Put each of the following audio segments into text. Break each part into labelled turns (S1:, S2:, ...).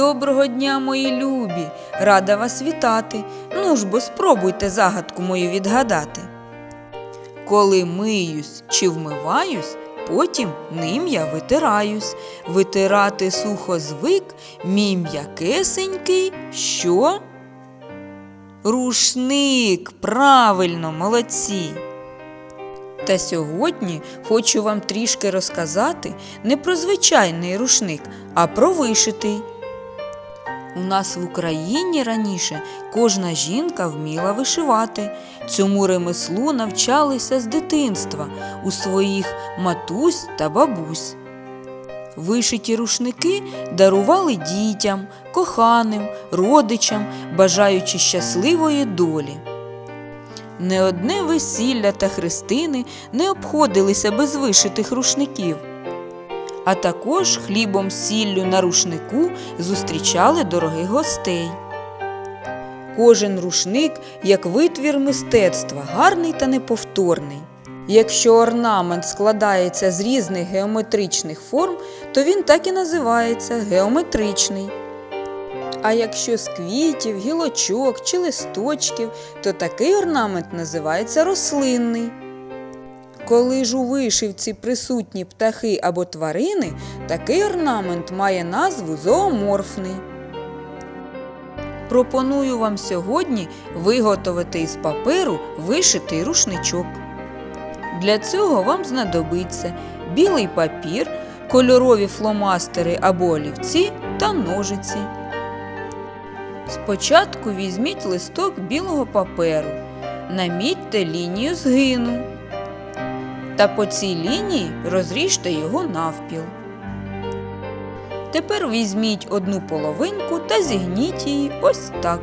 S1: Доброго дня, мої любі! Рада вас вітати. Ну ж бо спробуйте загадку мою відгадати. Коли миюсь чи вмиваюсь, потім ним я витираюсь. Витирати сухо звик, мій м'якесенький, що? Рушник, правильно, молодці. Та сьогодні хочу вам трішки розказати не про звичайний рушник, а про вишитий. У нас в Україні раніше кожна жінка вміла вишивати. Цьому ремеслу навчалися з дитинства у своїх матусь та бабусь. Вишиті рушники дарували дітям, коханим, родичам, бажаючи щасливої долі. Не одне весілля та хрестини не обходилися без вишитих рушників. А також хлібом сіллю на рушнику зустрічали дорогих гостей. Кожен рушник як витвір мистецтва, гарний та неповторний. Якщо орнамент складається з різних геометричних форм, то він так і називається геометричний. А якщо з квітів, гілочок чи листочків, то такий орнамент називається рослинний. Коли ж у вишивці присутні птахи або тварини, такий орнамент має назву зооморфний. Пропоную вам сьогодні виготовити із паперу вишитий рушничок. Для цього вам знадобиться білий папір, кольорові фломастери або олівці та ножиці. Спочатку візьміть листок білого паперу, намітьте лінію згину та по цій лінії розріжте його навпіл. Тепер візьміть одну половинку та зігніть її ось так.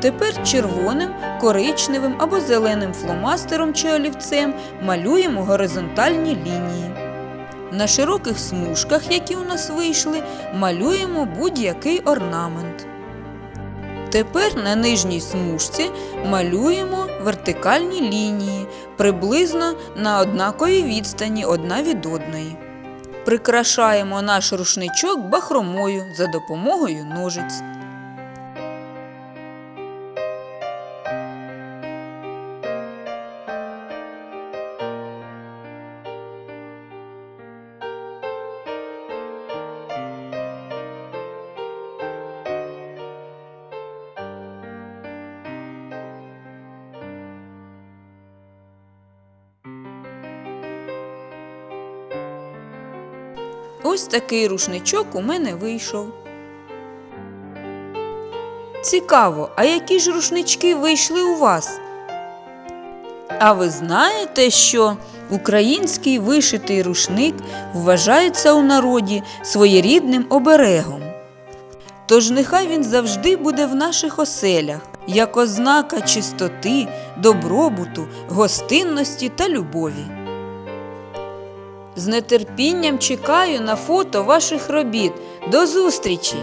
S1: Тепер червоним, коричневим або зеленим фломастером чи олівцем малюємо горизонтальні лінії. На широких смужках, які у нас вийшли, малюємо будь-який орнамент. Тепер на нижній смужці малюємо вертикальні лінії приблизно на однаковій відстані одна від одної. Прикрашаємо наш рушничок бахромою за допомогою ножиць. Ось такий рушничок у мене вийшов. Цікаво, а які ж рушнички вийшли у вас? А ви знаєте, що український вишитий рушник вважається у народі своєрідним оберегом? Тож нехай він завжди буде в наших оселях, як ознака чистоти, добробуту, гостинності та любові. З нетерпінням чекаю на фото ваших робіт. До зустрічі!